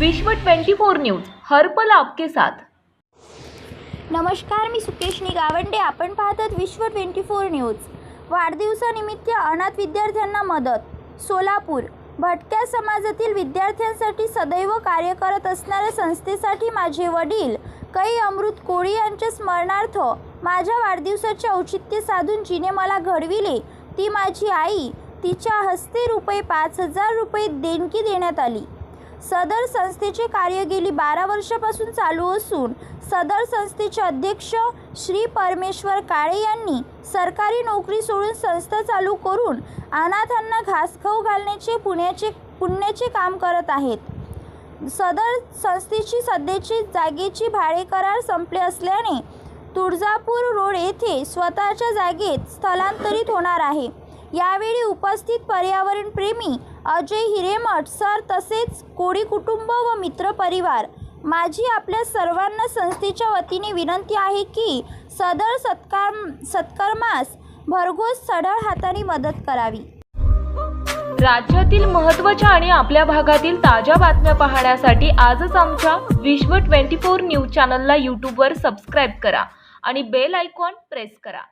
विश्व 24 न्यूज हर पल आपके साथ. नमस्कार मी सुकेशनी गावंडे आपण पाहतात विश्व ट्वेंटी फोर न्यूज. वाढदिवसानिमित्त अनाथ विद्यार्थ्यांना मदत. सोलापूर भटक्या समाजातील विद्यार्थ्यांसाठी सदैव कार्य करत असणाऱ्या संस्थेसाठी माझे वडील कै अमृत कोळी यांच्या स्मरणार्थ माझ्या वाढदिवसाचे औचित्य साधून जिने मला घडविले. ती माझी आई तिच्या हस्ते रुपये पाच हजार रुपये देणगी देण्यात आली. सदर संस्थेचे कार्य गेली बारा वर्षापासून चालू असून सदर संस्थेचे अध्यक्ष श्री परमेश्वर काळे यांनी सरकारी नोकरी सोडून संस्था चालू करून अनाथांना घासखाऊ घालण्याचे पुण्याचे पुण्याचे काम करत आहेत. सदर संस्थेची सध्याची जागेची भाडे करार संपले असल्याने तुळजापूर रोड येथे स्वतःच्या जागेत स्थलांतरित होणार आहे. यावेळी उपस्थित पर्यावरणप्रेमी अजय हिरेमठ सर तसेच कोळी कुटुंब व मित्रपरिवार माझी आपल्या सर्वांना संस्थेच्या वतीने विनंती आहे की सदर सत्कार सत्कर्मास भरघोस सढळ हाताने मदत करावी. राज्यातील महत्त्वाच्या आणि आपल्या भागातील ताज्या बातम्या पाहण्यासाठी आजच आमच्या विश्व 24 न्यूज चॅनलला यूट्यूबवर सबस्क्राईब करा आणि बेल आयकॉन प्रेस करा.